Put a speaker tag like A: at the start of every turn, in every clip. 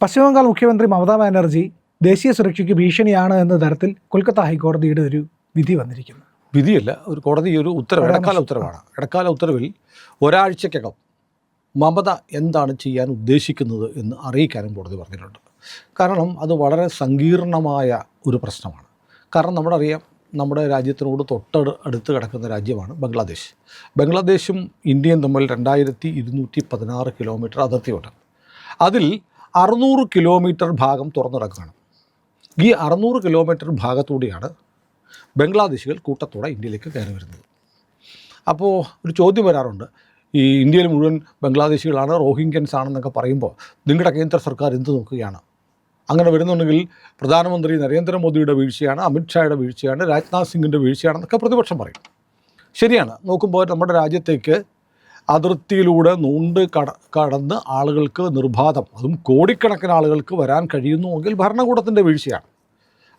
A: പശ്ചിമബംഗാൾ മുഖ്യമന്ത്രി മമതാ ബാനർജി ദേശീയ സുരക്ഷയ്ക്ക് ഭീഷണിയാണ് എന്ന തരത്തിൽ കൊൽക്കത്ത ഹൈക്കോടതിയുടെ ഒരു വിധി വന്നിരിക്കുന്നു.
B: വിധിയല്ല ഒരു കോടതി ഒരു ഉത്തരവ് ഇടക്കാല ഉത്തരവാണ്. ഇടക്കാല ഉത്തരവിൽ ഒരാഴ്ചക്കകം മമത എന്താണ് ചെയ്യാൻ ഉദ്ദേശിക്കുന്നത് എന്ന് അറിയിക്കാനും കോടതി പറഞ്ഞിട്ടുണ്ട്. കാരണം അത് വളരെ സങ്കീർണമായ ഒരു പ്രശ്നമാണ്. കാരണം നമ്മുടെ അറിയാം നമ്മുടെ രാജ്യത്തിനോട് തൊട്ടടു അടുത്ത് കിടക്കുന്ന രാജ്യമാണ് ബംഗ്ലാദേശ്. ബംഗ്ലാദേശും ഇന്ത്യയും തമ്മിൽ രണ്ടായിരത്തി ഇരുന്നൂറ്റി പതിനാറ് കിലോമീറ്റർ അതിർത്തിയുണ്ട്. അതിൽ അറുന്നൂറ് കിലോമീറ്റർ ഭാഗം തുറന്നിടക്കുകയാണ് ഈ അറുന്നൂറ് കിലോമീറ്റർ ഭാഗത്തൂടെയാണ് ബംഗ്ലാദേശികൾ കൂട്ടത്തോടെ ഇന്ത്യയിലേക്ക് കയറി വരുന്നത്. അപ്പോൾ ഒരു ചോദ്യം വരാറുണ്ട്. ഈ ഇന്ത്യയിൽ മുഴുവൻ ബംഗ്ലാദേശികളാണ് റോഹിംഗ്യൻസ് ആണെന്നൊക്കെ പറയുമ്പോൾ നിങ്ങളുടെ കേന്ദ്ര സർക്കാർ എന്ത് നോക്കുകയാണ്? അങ്ങനെ വരുന്നുണ്ടെങ്കിൽ പ്രധാനമന്ത്രി നരേന്ദ്രമോദിയുടെ വീഴ്ചയാണ് അമിത്ഷായുടെ വീഴ്ചയാണ് രാജ്നാഥ് സിംഗിന്റെ വീഴ്ചയാണെന്നൊക്കെ പ്രതിപക്ഷം പറയും. ശരിയാണ്. നോക്കുമ്പോൾ നമ്മുടെ രാജ്യത്തേക്ക് അതിർത്തിയിലൂടെ നൂണ്ട് കട കടന്ന് ആളുകൾക്ക് നിർബാധം. അതും കോടിക്കണക്കിന് ആളുകൾക്ക് വരാൻ കഴിയുന്നുവെങ്കിൽ ഭരണകൂടത്തിന്റെ വീഴ്ചയാണ്.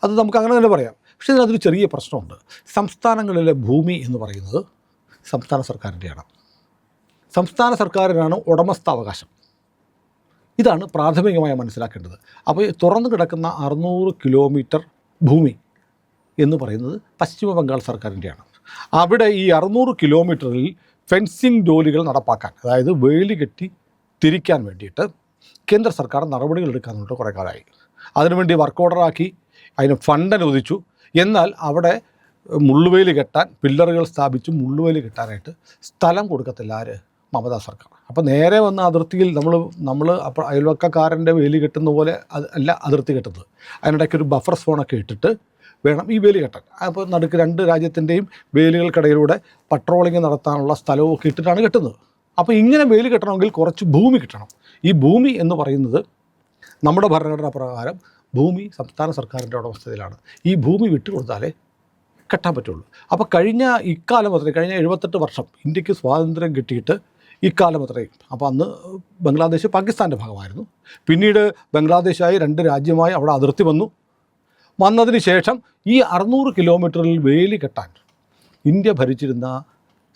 B: അത് നമുക്ക് അങ്ങനെ തന്നെ പറയാം. പക്ഷേ ഇതിനകത്തൊരു ചെറിയ പ്രശ്നമുണ്ട്. സംസ്ഥാനങ്ങളിലെ ഭൂമി എന്ന് പറയുന്നത് സംസ്ഥാന സർക്കാരിന്റെയാണ് സംസ്ഥാന സർക്കാരിനാണ് ഉടമസ്ഥാവകാശം. ഇതാണ് പ്രാഥമികമായി മനസ്സിലാക്കേണ്ടത്. അപ്പോൾ തുറന്നു കിടക്കുന്ന അറുന്നൂറ് കിലോമീറ്റർ ഭൂമി എന്ന് പറയുന്നത് പശ്ചിമ ബംഗാൾ സർക്കാരിന്റെയാണ് അവിടെ ഈ അറുന്നൂറ് കിലോമീറ്ററിൽ ഫെൻസിങ് ജോലികൾ നടപ്പാക്കാൻ അതായത് വേലി കെട്ടി തിരിക്കാൻ വേണ്ടിയിട്ട് കേന്ദ്ര സർക്കാർ നടപടികൾ എടുക്കാനുണ്ട് കുറേ കാലമായി. അതിനുവേണ്ടി വർക്ക് ഓർഡറാക്കി അതിന് ഫണ്ട് അനുവദിച്ചു. എന്നാൽ അവിടെ മുള്ളുവേലി കെട്ടാൻ പില്ലറുകൾ സ്ഥാപിച്ച് മുള്ളുവേലി കെട്ടാനായിട്ട് സ്ഥലം കൊടുക്കത്തില്ല ആര്? മമതാ സർക്കാർ. അപ്പോൾ നേരെ വന്ന അതിർത്തിയിൽ നമ്മൾ നമ്മൾ അപ്പോൾ അയൽവക്കക്കാരന്റെ വേലി കെട്ടുന്ന പോലെ അല്ല അതിർത്തി കെട്ടുന്നത്. അതിനിടയ്ക്ക് ഒരു ബഫർ സോണൊക്കെ ഇട്ടിട്ട് വേണം ഈ വേലി കെട്ടാൻ. അപ്പോൾ നടുക്ക് രണ്ട് രാജ്യത്തിന്റെയും വേലികൾക്കിടയിലൂടെ പട്രോളിംഗ് നടത്താനുള്ള സ്ഥലവും ഒക്കെ ഇട്ടിട്ടാണ് കെട്ടുന്നത്. അപ്പോൾ ഇങ്ങനെ വേലി കെട്ടണമെങ്കിൽ കുറച്ച് ഭൂമി കിട്ടണം. ഈ ഭൂമി എന്ന് പറയുന്നത് നമ്മുടെ ഭരണഘടന പ്രകാരം ഭൂമി സംസ്ഥാന സർക്കാരിന്റെ ഉടമസ്ഥതയിലാണ്. ഈ ഭൂമി വിട്ടുകൊടുത്താലേ കെട്ടാൻ പറ്റുള്ളൂ. അപ്പോൾ കഴിഞ്ഞ ഇക്കാലം അത്രയും കഴിഞ്ഞ എഴുപത്തെട്ട് വർഷം ഇന്ത്യയ്ക്ക് സ്വാതന്ത്ര്യം കിട്ടിയിട്ട് ഇക്കാലം അത്രയും അപ്പോൾ അന്ന് ബംഗ്ലാദേശ് പാകിസ്ഥാന്റെ ഭാഗമായിരുന്നു. പിന്നീട് ബംഗ്ലാദേശായി രണ്ട് രാജ്യമായി അവിടെ അതിർത്തി വന്നു. വന്നതിന് ശേഷം ഈ അറുന്നൂറ് കിലോമീറ്ററിൽ വേലി കെട്ടാൻ ഇന്ത്യ ഭരിച്ചിരുന്ന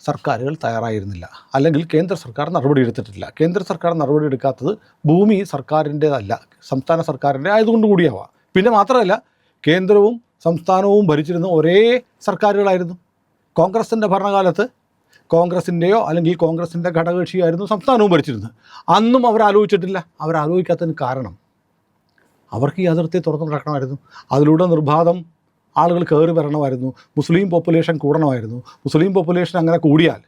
B: സർക്കാരുകൾ തയ്യാറായിരുന്നില്ല. അല്ലെങ്കിൽ കേന്ദ്ര സർക്കാർ നടപടി എടുത്തിട്ടില്ല. കേന്ദ്ര സർക്കാർ നടപടി എടുക്കാത്തത് ഭൂമി സർക്കാരിന്റേതല്ല. സംസ്ഥാന സർക്കാരിന്റെ ആയതുകൊണ്ട് കൂടിയാവാം. പിന്നെ മാത്രമല്ല കേന്ദ്രവും സംസ്ഥാനവും ഭരിച്ചിരുന്ന ഒരേ സർക്കാരുകളായിരുന്നു. കോൺഗ്രസിന്റെ ഭരണകാലത്ത് കോൺഗ്രസിന്റെയോ അല്ലെങ്കിൽ കോൺഗ്രസിന്റെ ഘടകകക്ഷിയായിരുന്നു സംസ്ഥാനവും ഭരിച്ചിരുന്നത്. അന്നും അവരാലോചിച്ചിട്ടില്ല. അവരാലോചിക്കാത്തതിന് കാരണം അവർക്ക് ഈ അതിർത്തി തുറന്നു കിടക്കണമായിരുന്നു അതിലൂടെ നിർബാധം ആളുകൾ കയറി വരണമായിരുന്നു. മുസ്ലിം പോപ്പുലേഷൻ കൂടണമായിരുന്നു. മുസ്ലിം പോപ്പുലേഷൻ അങ്ങനെ കൂടിയാൽ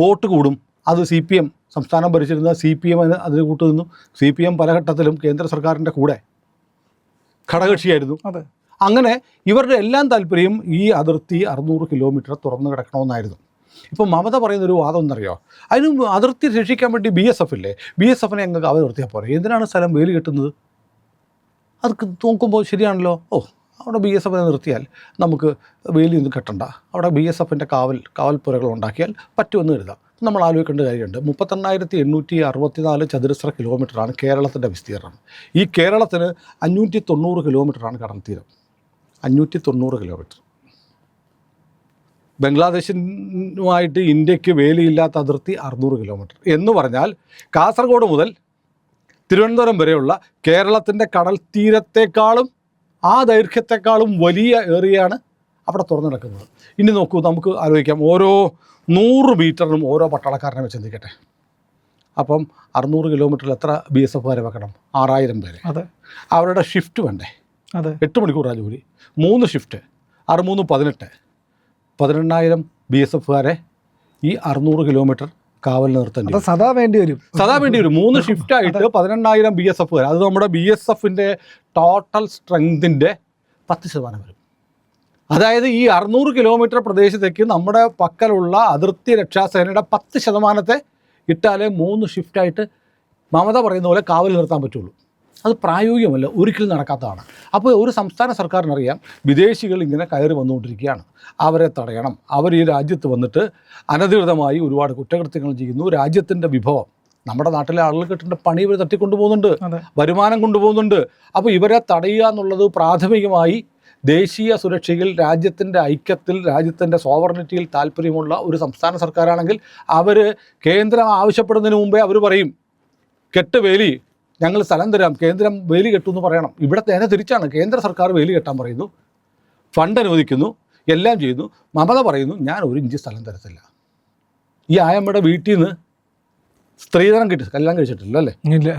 B: വോട്ട് കൂടും. അത് സി പി എം സംസ്ഥാനം ഭരിച്ചിരുന്ന സി പി എം അതിന് കൂട്ടുനിന്നു സി പി എം പല ഘട്ടത്തിലും കേന്ദ്ര സർക്കാരിന്റെ കൂടെ ഘടകക്ഷിയായിരുന്നു
A: അതെ.
B: അങ്ങനെ ഇവരുടെ എല്ലാം താല്പര്യം ഈ അതിർത്തി അറുന്നൂറ് കിലോമീറ്റർ തുറന്നു കിടക്കണമെന്നായിരുന്നു. ഇപ്പോൾ മമത പറയുന്ന ഒരു വാദം എന്നറിയോ അതിന് അതിർത്തി രക്ഷിക്കാൻ വേണ്ടി ബി എസ് എഫ് ഇല്ലേ? ബി എസ് എഫിനെ അങ്ങ് അവ നിർത്തിയാൽ പോരെ. എന്തിനാണ് സ്ഥലം വേലി കെട്ടുന്നത്? അത് നോക്കുമ്പോൾ ശരിയാണല്ലോ. ഓ അവിടെ ബി എസ് എഫിനെ നിർത്തിയാൽ നമുക്ക് വേലിയൊന്നും കെട്ടണ്ട. അവിടെ ബി എസ് എഫിന്റെ കാവൽ കാവൽപ്പുരകൾ ഉണ്ടാക്കിയാൽ പറ്റുമെന്ന് കരുതാം. നമ്മൾ ആലോചിക്കേണ്ട കാര്യമുണ്ട്. മുപ്പത്തെണ്ണായിരത്തി എണ്ണൂറ്റി അറുപത്തിനാല് ചതുരശ്ര കിലോമീറ്ററാണ് കേരളത്തിന്റെ വിസ്തീർണം. ഈ കേരളത്തിന് അഞ്ഞൂറ്റി തൊണ്ണൂറ് കിലോമീറ്ററാണ് കടൽ തീരം. അഞ്ഞൂറ്റി തൊണ്ണൂറ് കിലോമീറ്റർ. ബംഗ്ലാദേശിനുമായിട്ട് ഇന്ത്യയ്ക്ക് വേലിയില്ലാത്ത അതിർത്തി അറുന്നൂറ് കിലോമീറ്റർ. എന്ന് പറഞ്ഞാൽ കാസർഗോഡ് മുതൽ തിരുവനന്തപുരം വരെയുള്ള കേരളത്തിന്റെ കടൽ തീരത്തെക്കാളും ആ ദൈർഘ്യത്തെക്കാളും വലിയ ഏറിയാണ് അവിടെ തുറന്നു കിടക്കുന്നത് ഇനി നോക്കൂ നമുക്ക് ആലോചിക്കാം. ഓരോ നൂറ് മീറ്ററിനും ഓരോ പട്ടാളക്കാരനെ വെച്ച് ചിന്തിക്കട്ടെ. അപ്പം അറുന്നൂറ് കിലോമീറ്ററിൽ എത്ര ബി എസ് എഫ് വരെ വെക്കണം? ആറായിരം പേര്.
A: അതെ.
B: അവരുടെ ഷിഫ്റ്റ് വേണ്ടേ?
A: അതെ.
B: എട്ട് മണിക്കൂറാണ് ജോലി. മൂന്ന് ഷിഫ്റ്റ് അറുമൂന്ന് മൂന്ന് പതിനെട്ട്. പതിനെണ്ണായിരം ബി എസ് എഫുകാരെ ഈ അറുന്നൂറ് കിലോമീറ്റർ കാവലിൽ നിർത്തേണ്ടി
A: സദാ വേണ്ടി വരും.
B: സദാ വേണ്ടി വരും. മൂന്ന് ഷിഫ്റ്റ് ആയിട്ട് പതിനെണ്ണായിരം ബി എസ് എഫ് അത് നമ്മുടെ ബി എസ് എഫിന്റെ ടോട്ടൽ സ്ട്രെങ്തിന്റെ പത്ത് ശതമാനം വരും. അതായത് ഈ അറുന്നൂറ് കിലോമീറ്റർ പ്രദേശത്തേക്ക് നമ്മുടെ പക്കലുള്ള അതിർത്തി രക്ഷാസേനയുടെ പത്ത് ശതമാനത്തെ ഇട്ടാലേ മൂന്ന് ഷിഫ്റ്റായിട്ട് മമത പറയുന്ന പോലെ കാവൽ നിർത്താൻ പറ്റുള്ളൂ. അത് പ്രായോഗികമല്ല ഒരിക്കലും നടക്കാത്തതാണ്. അപ്പോൾ ഒരു സംസ്ഥാന സർക്കാരിനറിയാം വിദേശികൾ ഇങ്ങനെ കയറി വന്നുകൊണ്ടിരിക്കുകയാണ്. അവരെ തടയണം. അവർ ഈ രാജ്യത്ത് വന്നിട്ട് അനധികൃതമായി ഒരുപാട് കുറ്റകൃത്യങ്ങൾ ചെയ്യുന്നു. രാജ്യത്തിന്റെ വിഭവം നമ്മുടെ നാട്ടിലെ ആളുകൾ കിട്ടേണ്ട പണി ഇവർ
A: തട്ടിക്കൊണ്ടുപോകുന്നുണ്ട്
B: വരുമാനം കൊണ്ടുപോകുന്നുണ്ട്. അപ്പോൾ ഇവരെ തടയുക എന്നുള്ളത് പ്രാഥമികമായി ദേശീയ സുരക്ഷയിൽ രാജ്യത്തിന്റെ ഐക്യത്തിൽ രാജ്യത്തിന്റെ സോവർണിറ്റിയിൽ താല്പര്യമുള്ള ഒരു സംസ്ഥാന സർക്കാരാണെങ്കിൽ അവർ കേന്ദ്രം ആവശ്യപ്പെടുന്നതിന് മുമ്പേ അവർ പറയും കെട്ട് വേലി ഞങ്ങൾ സ്ഥലം തരാം കേന്ദ്രം വേലി കെട്ടും എന്ന് പറയണം. ഇവിടെ നേരെ തിരിച്ചാണ് കേന്ദ്ര സർക്കാർ വേലി കെട്ടാൻ പറയുന്നു. ഫണ്ട് അനുവദിക്കുന്നു എല്ലാം ചെയ്യുന്നു. മമത പറയുന്നു ഞാൻ ഒരു ഇഞ്ച് സ്ഥലം തരത്തില്ല. ഈ ആയമ്മയുടെ വീട്ടിൽ നിന്ന് സ്ത്രീധനം കിട്ടി കല്യാണം കഴിച്ചിട്ടില്ല അല്ലേ?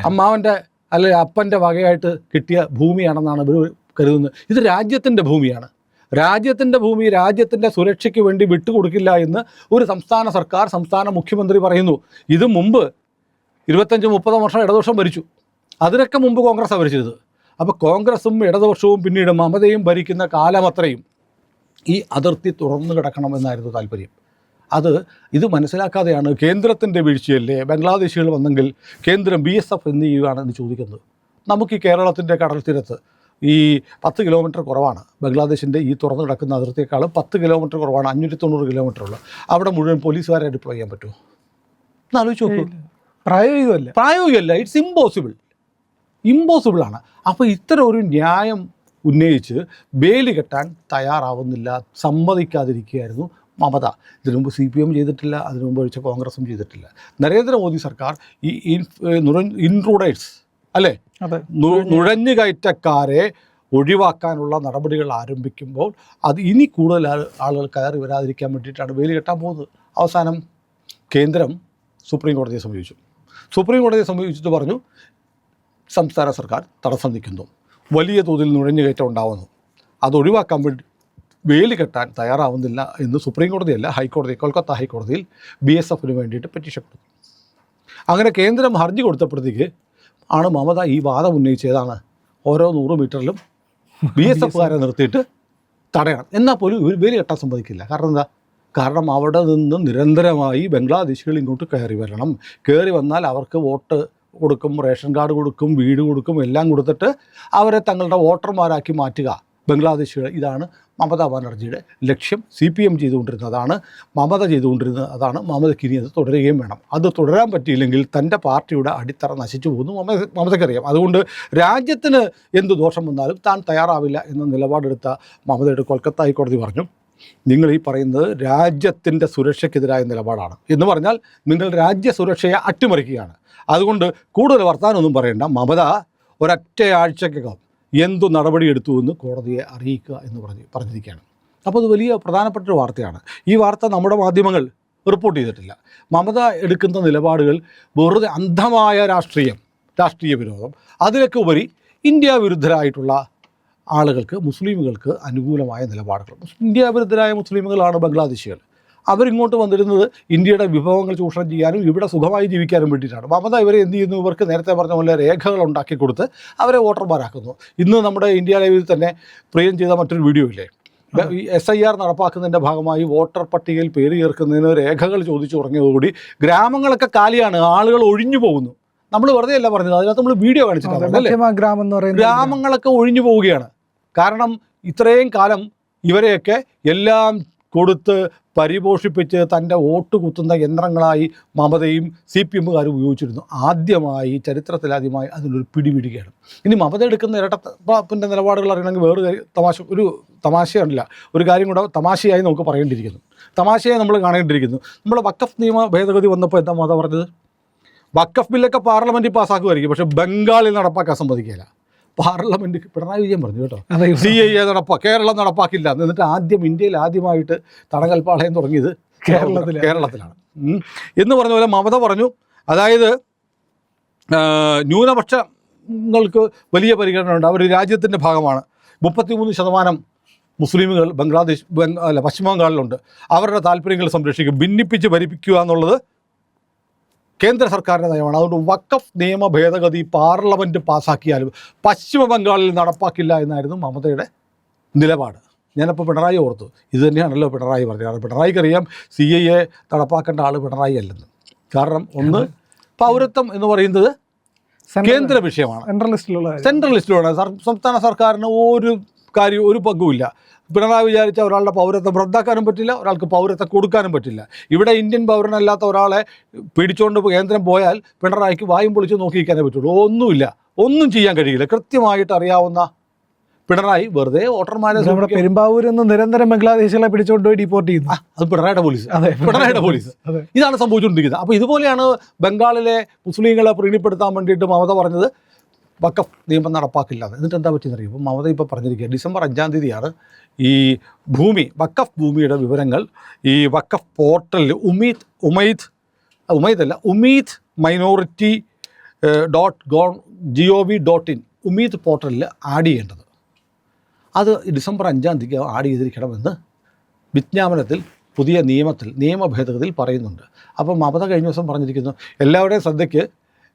B: അമ്മാവന്റെ അല്ലെ അപ്പന്റെ വകയായിട്ട് കിട്ടിയ ഭൂമിയാണെന്നാണ് ഇവർ കരുതുന്നത്. ഇത് രാജ്യത്തിന്റെ ഭൂമിയാണ്. രാജ്യത്തിന്റെ ഭൂമി രാജ്യത്തിന്റെ സുരക്ഷയ്ക്ക് വേണ്ടി വിട്ടുകൊടുക്കില്ല എന്ന് ഒരു സംസ്ഥാന സർക്കാർ സംസ്ഥാന മുഖ്യമന്ത്രി പറയുന്നു. ഇത് മുമ്പ് ഇരുപത്തഞ്ച് മുപ്പത് വർഷം ഇടതുപക്ഷം ഭരിച്ചു. അതിനൊക്കെ മുമ്പ് കോൺഗ്രസ് ഭരിച്ചത് അപ്പോൾ കോൺഗ്രസും ഇടതുപക്ഷവും പിന്നീട് മമതയും ഭരിക്കുന്ന കാലമത്രയും ഈ അതിർത്തി തുറന്നു കിടക്കണമെന്നായിരുന്നു താല്പര്യം. അത് ഇത് മനസ്സിലാക്കാതെയാണ് കേന്ദ്രത്തിന്റെ വീഴ്ചയല്ലേ ബംഗ്ലാദേശികൾ വന്നെങ്കിൽ കേന്ദ്രം ബി എസ് എഫ് എന്ത് ചെയ്യുകയാണെന്ന് ചോദിക്കുന്നത്. നമുക്ക് ഈ കേരളത്തിന്റെ കടൽ തീരത്ത് ഈ പത്ത് കിലോമീറ്റർ കുറവാണ്. ബംഗ്ലാദേശിന്റെ ഈ തുറന്നു കിടക്കുന്ന അതിർത്തിയേക്കാളും പത്ത് കിലോമീറ്റർ കുറവാണ്. അഞ്ഞൂറ്റി തൊണ്ണൂറ് കിലോമീറ്റർ ഉള്ളു അവിടെ മുഴുവൻ പോലീസുകാരെ ഡിപ്ലോയ് ചെയ്യാൻ പറ്റുമോ? എന്നാലോചിച്ച് നോക്കൂ.
A: പ്രായോഗികമല്ല.
B: പ്രായോഗികമല്ല. ഇറ്റ്സ് ഇമ്പോസിബിൾ ഇമ്പോസിബിൾ ആണ്. അപ്പോൾ ഇത്തരം ഒരു ന്യായം ഉന്നയിച്ച് ബേലി കെട്ടാൻ തയ്യാറാവുന്നില്ല. സമ്മതിക്കാതിരിക്കുകയായിരുന്നു മമത. ഇതിനു മുമ്പ് സി പി എം ചെയ്തിട്ടില്ല അതിനു മുമ്പ് ഒഴിച്ച കോൺഗ്രസും ചെയ്തിട്ടില്ല. നരേന്ദ്രമോദി സർക്കാർ ഈ ഇൻട്രൂഡേഴ്സ് അല്ലേ?
A: അതെ.
B: കയറ്റക്കാരെ നുഴഞ്ഞുകയറ്റക്കാരെ ഒഴിവാക്കാനുള്ള നടപടികൾ ആരംഭിക്കുമ്പോൾ അത് ഇനി കൂടുതൽ ആളുകൾ കയറി വരാതിരിക്കാൻ വേണ്ടിയിട്ടാണ് വേലി കെട്ടാൻ പോകുന്നത്. അവസാനം കേന്ദ്രം സുപ്രീം കോടതിയെ സമീപിച്ചു. സുപ്രീം കോടതിയെ സമീപിച്ചിട്ട് പറഞ്ഞു സംസ്ഥാന സർക്കാർ തടസ്സം നിൽക്കുന്നു വലിയ തോതിൽ നുഴഞ്ഞുകയറ്റം ഉണ്ടാവുന്നു. അത് ഒഴിവാക്കാൻ വേണ്ടി വേലി കെട്ടാൻ തയ്യാറാവുന്നില്ല എന്ന് സുപ്രീം കോടതിയല്ല ഹൈക്കോടതി കൊൽക്കത്ത ഹൈക്കോടതിയിൽ ബി എസ് എഫിന് വേണ്ടിയിട്ട് പെറ്റീഷൻ കൊടുത്തു. അങ്ങനെ കേന്ദ്രം ഹർജി കൊടുത്തപ്പോഴത്തേക്ക് ആണ് മമത ഈ വാദം ഉന്നയിച്ചതാണ് ഓരോ നൂറ് മീറ്ററിലും ബി എസ് എഫുകാരെ നിർത്തിയിട്ട് തടയണം. എന്നാൽ പോലും ഇവർ വേലി കെട്ടാൻ സമ്മതിക്കില്ല. കാരണം എന്താ? കാരണം അവിടെ നിന്ന് നിരന്തരമായി ബംഗ്ലാദേശികൾ ഇങ്ങോട്ട് കയറി വരണം. കയറി വന്നാൽ അവർക്ക് വോട്ട് കൊടുക്കും റേഷൻ കാർഡ് കൊടുക്കും വീട് കൊടുക്കും എല്ലാം കൊടുത്തിട്ട് അവരെ തങ്ങളുടെ വോട്ടർമാരാക്കി മാറ്റുക. ബംഗ്ലാദേശികൾ ഇതാണ് മമതാ ബാനർജിയുടെ ലക്ഷ്യം. സി പി എം ചെയ്തുകൊണ്ടിരുന്നതാണ് മമത ചെയ്തുകൊണ്ടിരുന്നത് അതാണ് മമതയ്ക്ക് ഇനി അത് തുടരുകയും വേണം. അത് തുടരാൻ പറ്റിയില്ലെങ്കിൽ തന്റെ പാർട്ടിയുടെ അടിത്തറ നശിച്ചു പോകുന്നു മമത മമതയ്ക്കറിയാം. അതുകൊണ്ട് രാജ്യത്തിന് എന്ത് ദോഷം വന്നാലും താൻ തയ്യാറാവില്ല എന്ന നിലപാടെടുത്ത മമതയുടെ കൊൽക്കത്ത ഹൈക്കോടതി പറഞ്ഞു. നിങ്ങൾ ഈ പറയുന്നത് രാജ്യത്തിന്റെ സുരക്ഷയ്ക്കെതിരായ നിലപാടാണ്. എന്ന് പറഞ്ഞാൽ നിങ്ങൾ രാജ്യ സുരക്ഷയെ അട്ടിമറിക്കുകയാണ്. അതുകൊണ്ട് കൂടുതൽ വർത്താനൊന്നും പറയേണ്ട. മമത ഒരൊറ്റ ആഴ്ചക്കകം എന്തു നടപടിയെടുത്തു എന്ന് കോടതിയെ അറിയിക്കുക എന്ന് പറഞ്ഞ് പറഞ്ഞിരിക്കുകയാണ്. അപ്പോൾ അത് വലിയ പ്രധാനപ്പെട്ട ഒരു വാർത്തയാണ്. ഈ വാർത്ത നമ്മുടെ മാധ്യമങ്ങൾ റിപ്പോർട്ട് ചെയ്തിട്ടില്ല. മമത എടുക്കുന്ന നിലപാടുകൾ വെറുതെ അന്ധമായ രാഷ്ട്രീയം രാഷ്ട്രീയ വിരോധം അതിലൊക്കെ ഉപരി ഇന്ത്യ വിരുദ്ധരായിട്ടുള്ള ആളുകൾക്ക് മുസ്ലിമുകൾക്ക് അനുകൂലമായ നിലപാടുകൾ. ഇന്ത്യ വിരുദ്ധരായ മുസ്ലിമുകളാണ് ബംഗ്ലാദേശികൾ. അവരിങ്ങോട്ട് വന്നിരുന്നത് ഇന്ത്യയുടെ വിഭവങ്ങൾ ചൂഷണം ചെയ്യാനും ഇവിടെ സുഖമായി ജീവിക്കാനും വേണ്ടിയിട്ടാണ്. മമത ഇവരെ എന്ത് ചെയ്യുന്നു? ഇവർക്ക് നേരത്തെ പറഞ്ഞ പോലെ രേഖകൾ ഉണ്ടാക്കി കൊടുത്ത് അവരെ വോട്ടർമാരാക്കുന്നു. ഇന്ന് നമ്മുടെ ഇന്ത്യ ലൈവിൽ തന്നെ പ്രിയം ചെയ്ത മറ്റൊരു വീഡിയോ ഇല്ലേ? എസ് ഐ ആർ നടപ്പാക്കുന്നതിന്റെ ഭാഗമായി വോട്ടർ പട്ടികയിൽ പേര് ചേർക്കുന്നതിന് രേഖകൾ ചോദിച്ചു തുടങ്ങിയതോടുകൂടി ഗ്രാമങ്ങളൊക്കെ കാലിയാണ് ആളുകൾ ഒഴിഞ്ഞു പോകുന്നു. നമ്മൾ വെറുതെ അല്ല പറഞ്ഞത്. അതിനകത്ത് നമ്മൾ വീഡിയോ
A: കാണിച്ചിട്ടുണ്ട് ഗ്രാമം എന്ന് പറയുന്നത്
B: ഗ്രാമങ്ങളൊക്കെ ഒഴിഞ്ഞു പോവുകയാണ്. കാരണം ഇത്രയും കാലം ഇവരെയൊക്കെ എല്ലാം കൊടുത്ത് പരിപോഷിപ്പിച്ച് തന്റെ വോട്ട് കുത്തുന്ന യന്ത്രങ്ങളായി മമതയും സി പി എമ്മുകാരും ഉപയോഗിച്ചിരുന്നു. ആദ്യമായി ചരിത്രത്തിലാദ്യമായി അതിനൊരു പിടിപിടിക്കുകയാണ് ഇനി മമത എടുക്കുന്ന ഇരട്ടപ്പിന്റെ നിലപാടുകൾ അറിയണമെങ്കിൽ വേറെ തമാശ ഒരു തമാശയല്ല. ഒരു കാര്യം കൂടെ തമാശയായി നമുക്ക് പറയേണ്ടിയിരിക്കുന്നു. തമാശയായി നമ്മൾ കാണേണ്ടിയിരിക്കുന്നു. നമ്മൾ വക്കഫ് നിയമ ഭേദഗതി വന്നപ്പോൾ എന്താ മത പറഞ്ഞത്? വക്കഫ് ബില്ലൊക്കെ പാർലമെന്റിൽ പാസ്സാക്കുമായിരിക്കും പക്ഷെ ബംഗാളിൽ നടപ്പാക്കാൻ സമ്മതിക്കില്ല. പാർലമെന്റ് പിണറായി വിജയൻ പറഞ്ഞു കേട്ടോ. സി ഐ എ നടപ്പാ കേരളം നടപ്പാക്കില്ല. എന്നിട്ട് ആദ്യം ഇന്ത്യയിൽ ആദ്യമായിട്ട് തടങ്കൽപ്പാളയം തുടങ്ങിയത്
A: കേരളത്തിലാണ്.
B: കേരളത്തിലാണ്. എന്ന് പറഞ്ഞ പോലെ മമത പറഞ്ഞു. അതായത് ന്യൂനപക്ഷങ്ങൾക്ക് വലിയ പരിഗണന ഉണ്ട്. അവർ രാജ്യത്തിന്റെ ഭാഗമാണ്. മുപ്പത്തിമൂന്ന് ശതമാനം മുസ്ലിമുകൾ ബംഗ്ലാദേശ് അല്ല പശ്ചിമ ബംഗാളിലുണ്ട് അവരുടെ താല്പര്യങ്ങൾ സംരക്ഷിക്കും ഭിന്നിപ്പിച്ച് ഭരിപ്പിക്കുക എന്നുള്ളത് കേന്ദ്ര സർക്കാരിന്റെ നയമാണ്. അതുകൊണ്ട് വക്കഫ് നിയമ ഭേദഗതി പാർലമെന്റ് പാസ്സാക്കിയാലും പശ്ചിമ ബംഗാളിൽ നടപ്പാക്കില്ല എന്നായിരുന്നു മമതയുടെ നിലപാട്. ഞാനപ്പോൾ പിണറായി ഓർത്തു. ഇത് തന്നെയാണല്ലോ പിണറായി പറഞ്ഞത്. കാരണം പിണറായിക്ക് അറിയാം സി ഐ എ നടപ്പാക്കേണ്ട ആൾ പിണറായി അല്ലെന്ന്. കാരണം ഒന്ന് പൗരത്വം എന്ന് പറയുന്നത് കേന്ദ്ര വിഷയമാണ്.
A: സെൻട്രൽ ലിസ്റ്റിലുള്ള
B: സെൻട്രൽ ലിസ്റ്റിലുള്ള സംസ്ഥാന സർക്കാരിന് ഒരു കാര്യം ഒരു പങ്കുമില്ല. പിണറായി വിചാരിച്ച ഒരാളുടെ പൗരത്വം റദ്ദാക്കാനും പറ്റില്ല ഒരാൾക്ക് പൗരത്വം കൊടുക്കാനും പറ്റില്ല. ഇവിടെ ഇന്ത്യൻ പൗരനല്ലാത്ത ഒരാളെ പിടിച്ചുകൊണ്ട് കേന്ദ്രം പോയാൽ പിണറായിക്ക് വായും പൊളിച്ച് നോക്കിയിരിക്കാനേ പറ്റുള്ളൂ. ഒന്നുമില്ല. ഒന്നും ചെയ്യാൻ കഴിയില്ല. കൃത്യമായിട്ട് അറിയാവുന്ന പിണറായി വെറുതെ വോട്ടർമാരെ
A: നമ്മുടെ
B: പെരുമ്പാവൂർ
A: പെരുമ്പാവൂരിൽ നിന്ന് നിരന്തരം ബംഗ്ലാദേശികളെ പിടിച്ചുകൊണ്ടുപോയി ഡിപ്പോർട്ട് ചെയ്യുന്നു.
B: അത് പിണറായിയുടെ പോലീസ്
A: അതെ
B: പിണറായിയുടെ പോലീസ് ഇതാണ് സംഭവിച്ചുകൊണ്ടിരിക്കുന്നത്. അപ്പോൾ ഇതുപോലെയാണ് ബംഗാളിലെ മുസ്ലിങ്ങളെ പ്രീണിപ്പെടുത്താൻ വേണ്ടിയിട്ട് മമത പറഞ്ഞത്. വക്കഫ് നിയമം നടപ്പാക്കില്ല. എന്നിട്ട് എന്താ പറ്റിയെന്നറിയും? ഇപ്പം മമത ഇപ്പോൾ പറഞ്ഞിരിക്കുക ഡിസംബർ അഞ്ചാം തീയതിയാണ് ഈ ഭൂമി വക്കഫ് ഭൂമിയുടെ വിവരങ്ങൾ ഈ വക്കഫ് പോർട്ടലിൽ ഉമീദ് ഉമൈദ് ഉമൈദ് അല്ല Umeed minority dot gov G O V dot in Umeed പോർട്ടലിൽ ആഡ് ചെയ്യേണ്ടത്. അത് ഡിസംബർ അഞ്ചാം തീയതി ആഡ് ചെയ്തിരിക്കണമെന്ന് വിജ്ഞാപനത്തിൽ പുതിയ നിയമത്തിൽ നിയമ ഭേദഗതിയിൽ പറയുന്നുണ്ട്. അപ്പോൾ മമത കഴിഞ്ഞ ദിവസം പറഞ്ഞിരിക്കുന്നു എല്ലാവരുടെയും ശ്രദ്ധയ്ക്ക്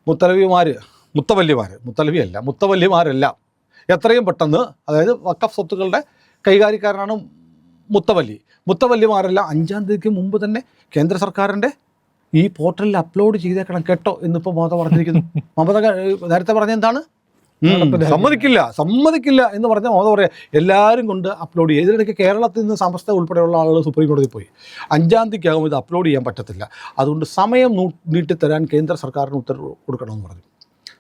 B: മുത്തലവിമാർ മുത്തവല്ലിമാർ മുത്തലവിയല്ല മുത്തവല്ലിമാരെല്ലാം. എത്രയും പെട്ടെന്ന് അതായത് വക്കഫ് സ്വത്തുക്കളുടെ കൈകാര്യക്കാരനാണ് മുത്തവല്ലി. മുത്തവല്ലിമാരെല്ലാം അഞ്ചാം തീയതിക്ക് മുമ്പ് തന്നെ കേന്ദ്ര സർക്കാരിന്റെ ഈ പോർട്ടലിൽ അപ്ലോഡ് ചെയ്തേക്കണം കേട്ടോ എന്നിപ്പോൾ മമത പറഞ്ഞിരിക്കുന്നു. മമത നേരത്തെ പറഞ്ഞ എന്താണ്? സമ്മതിക്കില്ല സമ്മതിക്കില്ല എന്ന് പറഞ്ഞ മമത പറയാം എല്ലാവരും കൊണ്ട് അപ്ലോഡ് ചെയ്യുക ഇതിനിടയ്ക്ക് കേരളത്തിൽ നിന്ന് സമസ്ത ഉൾപ്പെടെയുള്ള ആളുകൾ സുപ്രീം കോടതി പോയി. അഞ്ചാം തീയതിക്കാകും ഇത് അപ്ലോഡ് ചെയ്യാൻ പറ്റത്തില്ല. അതുകൊണ്ട് സമയം നീട്ടിത്തരാൻ കേന്ദ്ര സർക്കാരിന് ഉത്തരവ് കൊടുക്കണമെന്ന് പറഞ്ഞു.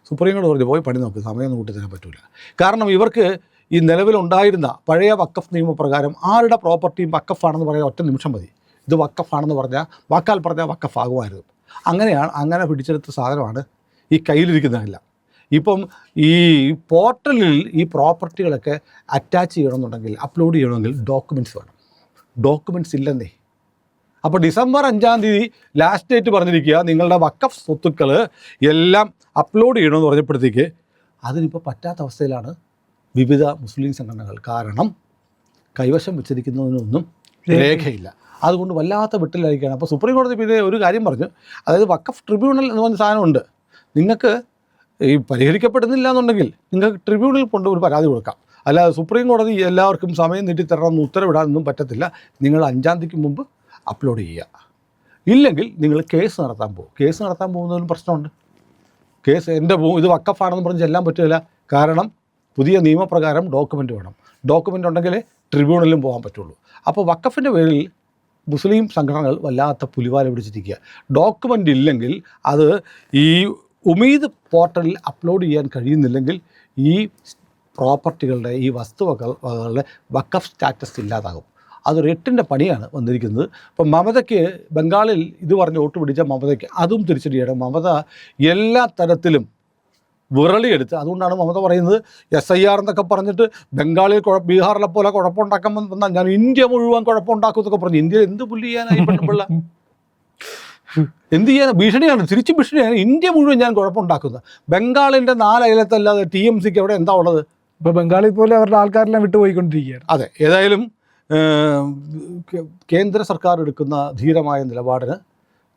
B: സുപ്രീം കോടതി പറഞ്ഞു പോയി പണി നോക്ക് സമയം തരാൻ പറ്റില്ല കാരണം ഇവർക്ക് ഈ നിലവിലുണ്ടായിരുന്ന പഴയ വക്കഫ് നിയമപ്രകാരം ആരുടെ പ്രോപ്പർട്ടിയും വക്കഫാണെന്ന് പറയാൻ ഒറ്റ നിമിഷം മതി. ഇത് വക്കഫാണെന്ന് പറഞ്ഞാൽ വാക്കാൽ പറഞ്ഞാൽ വക്കഫാകുമായിരുന്നു അങ്ങനെയാണ് അങ്ങനെ പിടിച്ചെടുത്ത സാധനമാണ് ഈ കയ്യിലിരിക്കുന്നതെല്ലാം. ഇപ്പം ഈ പോർട്ടലിൽ ഈ പ്രോപ്പർട്ടികളൊക്കെ അറ്റാച്ച് ചെയ്യണമെന്നുണ്ടെങ്കിൽ അപ്ലോഡ് ചെയ്യണമെങ്കിൽ ഡോക്യുമെന്റ്സ് വേണം. ഡോക്യുമെന്റ്സ് ഇല്ലെന്നേ അപ്പോൾ ഡിസംബർ അഞ്ചാം തീയതി ലാസ്റ്റ് ഡേറ്റ് പറഞ്ഞിരിക്കുക. നിങ്ങളുടെ വക്കഫ് സ്വത്തുക്കൾ എല്ലാം അപ്ലോഡ് ചെയ്യണമെന്ന് പറഞ്ഞപ്പോഴത്തേക്ക് അതിനിപ്പോൾ പറ്റാത്ത അവസ്ഥയിലാണ് വിവിധ മുസ്ലിം സംഘടനകൾ. കാരണം കൈവശം വെച്ചിരിക്കുന്നതിനൊന്നും രേഖയില്ല. അതുകൊണ്ട് വല്ലാത്ത വിട്ടിലായിരിക്കുകയാണ്. അപ്പോൾ സുപ്രീം കോടതി പിന്നെ ഒരു കാര്യം പറഞ്ഞു. അതായത് വക്കഫ് ട്രിബ്യൂണൽ എന്ന് പറഞ്ഞ സാധനമുണ്ട്. നിങ്ങൾക്ക് ഈ പരിഹരിക്കപ്പെടുന്നില്ല എന്നുണ്ടെങ്കിൽ നിങ്ങൾക്ക് ട്രിബ്യൂണലിൽ കൊണ്ട് ഒരു പരാതി കൊടുക്കാം. അല്ലാതെ സുപ്രീം കോടതി എല്ലാവർക്കും സമയം നീട്ടിത്തരണം എന്ന് ഉത്തരവിടാനൊന്നും പറ്റത്തില്ല. നിങ്ങൾ അഞ്ചാം തീയതിക്ക് മുമ്പ് അപ്ലോഡ് ചെയ്യുക. ഇല്ലെങ്കിൽ നിങ്ങൾ കേസ് നടത്താൻ പോകും. കേസ് നടത്താൻ പോകുന്നതിലും പ്രശ്നമുണ്ട്. കേസ് എന്റെ ഇത് വക്കഫാണെന്ന് പറഞ്ഞ് ചെല്ലാൻ പറ്റില്ല. കാരണം പുതിയ നിയമപ്രകാരം ഡോക്യുമെന്റ് വേണം. ഡോക്യുമെന്റ് ഉണ്ടെങ്കിൽ ട്രിബ്യൂണലിലും പോകാൻ പറ്റുള്ളൂ. അപ്പോൾ വക്കഫിന്റെ പേരിൽ മുസ്ലിം സംഘടനകൾ വല്ലാത്ത പുലിവാല പിടിച്ചിരിക്കുക. ഡോക്യുമെന്റ് ഇല്ലെങ്കിൽ അത് ഈ ഉമീദ് പോർട്ടലിൽ അപ്ലോഡ് ചെയ്യാൻ കഴിയുന്നില്ലെങ്കിൽ ഈ പ്രോപ്പർട്ടികളുടെ ഈ വസ്തുവകകളുടെ വക്കഫ് സ്റ്റാറ്റസ് ഇല്ലാതാകും. അതൊരു എട്ടിന്റെ പണിയാണ് വന്നിരിക്കുന്നത്. അപ്പം മമതയ്ക്ക് ബംഗാളിൽ ഇത് പറഞ്ഞ് വോട്ട് പിടിച്ച മമതയ്ക്ക് അതും തിരിച്ചടിയാണ്. മമത എല്ലാ തരത്തിലും വിറളിയെടുത്ത് അതുകൊണ്ടാണ് മമത പറയുന്നത് എസ് ഐ ആർ എന്നൊക്കെ പറഞ്ഞിട്ട് ബംഗാളിൽ കുഴ ബീഹാറിലെ പോലെ കുഴപ്പമുണ്ടാക്കാൻ വന്നാൽ ഞാൻ ഇന്ത്യ മുഴുവൻ കുഴപ്പമുണ്ടാക്കും എന്നൊക്കെ പറഞ്ഞു. ഇന്ത്യയിൽ എന്ത് പുല്ല് ചെയ്യാനായി പെണ്ണുപിള്ള എന്ത് ചെയ്യാൻ ഭീഷണിയാണ്. തിരിച്ച് ഭീഷണിയാണ്. ഇന്ത്യ മുഴുവൻ ഞാൻ കുഴപ്പമുണ്ടാക്കുന്നത്. ബംഗാളിന്റെ നാലയലത്തല്ലാതെ ടി എം സിക്ക് അവിടെ എന്താ ഉള്ളത്?
A: ഇപ്പോൾ ബംഗാളിൽ പോലെ അവരുടെ ആൾക്കാരെല്ലാം വിട്ടുപോയിക്കൊണ്ടിരിക്കുകയാണ്.
B: അതെ. ഏതായാലും കേന്ദ്ര സർക്കാർ എടുക്കുന്ന ധീരമായ നിലപാടിന്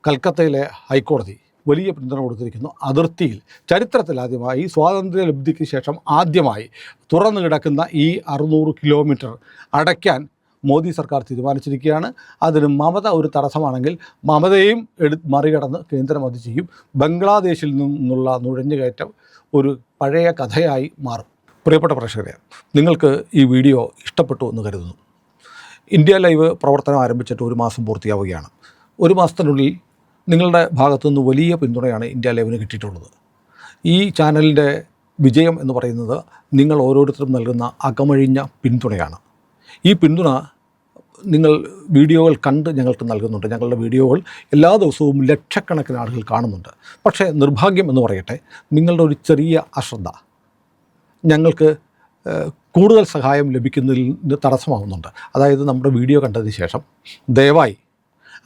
B: കൽക്കത്തയിലെ ഹൈക്കോടതി വലിയ പിന്തുണ കൊടുത്തിരിക്കുന്നു. അതിർത്തിയിൽ ചരിത്രത്തിൽ ആദ്യമായി സ്വാതന്ത്ര്യ ലബ്ധിക്ക് ശേഷം ആദ്യമായി തുറന്നു കിടക്കുന്ന ഈ അറുന്നൂറ് കിലോമീറ്റർ അടയ്ക്കാൻ മോദി സർക്കാർ തീരുമാനിച്ചിരിക്കുകയാണ്. അതിന് മമത ഒരു തടസ്സമാണെങ്കിൽ മമതയും എടു മറികടന്ന് കേന്ദ്രം അത് ചെയ്യും. ബംഗ്ലാദേശിൽ നിന്നുള്ള നുഴഞ്ഞുകയറ്റം ഒരു പഴയ കഥയായി മാറും. പ്രിയപ്പെട്ട പ്രേക്ഷകരെ നിങ്ങൾക്ക് ഈ വീഡിയോ ഇഷ്ടപ്പെട്ടു എന്ന് കരുതുന്നു. ഇന്ത്യ ലൈവ് പ്രവർത്തനം ആരംഭിച്ചിട്ട് ഒരു മാസം പൂർത്തിയാവുകയാണ്. ഒരു മാസത്തിനുള്ളിൽ നിങ്ങളുടെ ഭാഗത്തുനിന്ന് വലിയ പിന്തുണയാണ് ഇന്ത്യ ലൈവിന് കിട്ടിയിട്ടുള്ളത്. ഈ ചാനലിന്റെ വിജയം എന്ന് പറയുന്നത് നിങ്ങൾ ഓരോരുത്തരും നൽകുന്ന അകമഴിഞ്ഞ പിന്തുണയാണ്. ഈ പിന്തുണ നിങ്ങൾ വീഡിയോകൾ കണ്ട് ഞങ്ങൾക്ക് നൽകുന്നുണ്ട്. ഞങ്ങളുടെ വീഡിയോകൾ എല്ലാ ദിവസവും ലക്ഷക്കണക്കിന് ആളുകൾ കാണുന്നുണ്ട്. പക്ഷേ നിർഭാഗ്യം എന്ന് പറയട്ടെ നിങ്ങളുടെ ഒരു ചെറിയ അശ്രദ്ധ ഞങ്ങൾക്ക് കൂടുതൽ സഹായം ലഭിക്കുന്നതിന് തടസ്സമാവുന്നുണ്ട്. അതായത് നമ്മുടെ വീഡിയോ കണ്ടതിന് ശേഷം ദയവായി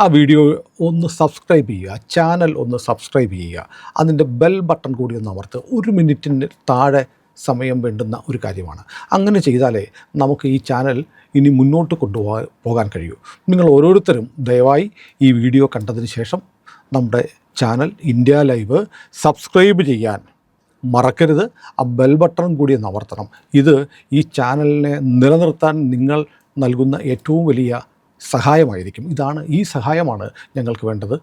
B: ആ വീഡിയോ ഒന്ന് സബ്സ്ക്രൈബ് ചെയ്യുക ചാനൽ ഒന്ന് സബ്സ്ക്രൈബ് ചെയ്യുക. അതിന്റെ ബെൽ ബട്ടൺ കൂടി ഒന്ന് അമർത്ത്. ഒരു മിനിറ്റിന് താഴെ സമയം വേണ്ടുന്ന ഒരു കാര്യമാണ്. അങ്ങനെ ചെയ്താലേ നമുക്ക് ഈ ചാനൽ ഇനി മുന്നോട്ട് കൊണ്ടുപോകാൻ പോകാൻ കഴിയൂ. നിങ്ങൾ ഓരോരുത്തരും ദയവായി ഈ വീഡിയോ കണ്ടതിന് ശേഷം നമ്മുടെ ചാനൽ ഇന്ത്യ ലൈവ് സബ്സ്ക്രൈബ് ചെയ്യാൻ മറക്കരുത്. ആ ബെൽ ബട്ടൺ കൂടി ഒന്ന് അമർത്തണം. ഇത് ഈ ചാനലിനെ നിലനിർത്താൻ നിങ്ങൾ നൽകുന്ന ഏറ്റവും വലിയ സഹായമായിരിക്കും. ഇതാണ് ഈ സഹായമാണ് ഞങ്ങൾക്ക് വേണ്ടത്.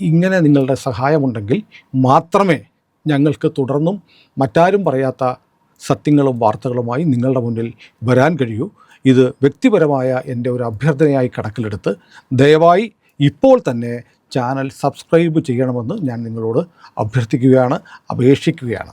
B: ഇങ്ങനെ നിങ്ങളുടെ സഹായമുണ്ടെങ്കിൽ മാത്രമേ ഞങ്ങൾക്ക് തുടർന്നും മറ്റാരും പറയാത്ത സത്യങ്ങളും വാർത്തകളുമായി നിങ്ങളുടെ മുന്നിൽ വരാൻ കഴിയൂ. ഇത് വ്യക്തിപരമായ എന്റെ ഒരു അഭ്യർത്ഥനയായി കണക്കിലെടുത്ത് ദയവായി ഇപ്പോൾ തന്നെ ചാനൽ സബ്സ്ക്രൈബ് ചെയ്യണമെന്ന് ഞാൻ നിങ്ങളോട് അഭ്യർത്ഥിക്കുകയാണ് അപേക്ഷിക്കുകയാണ്.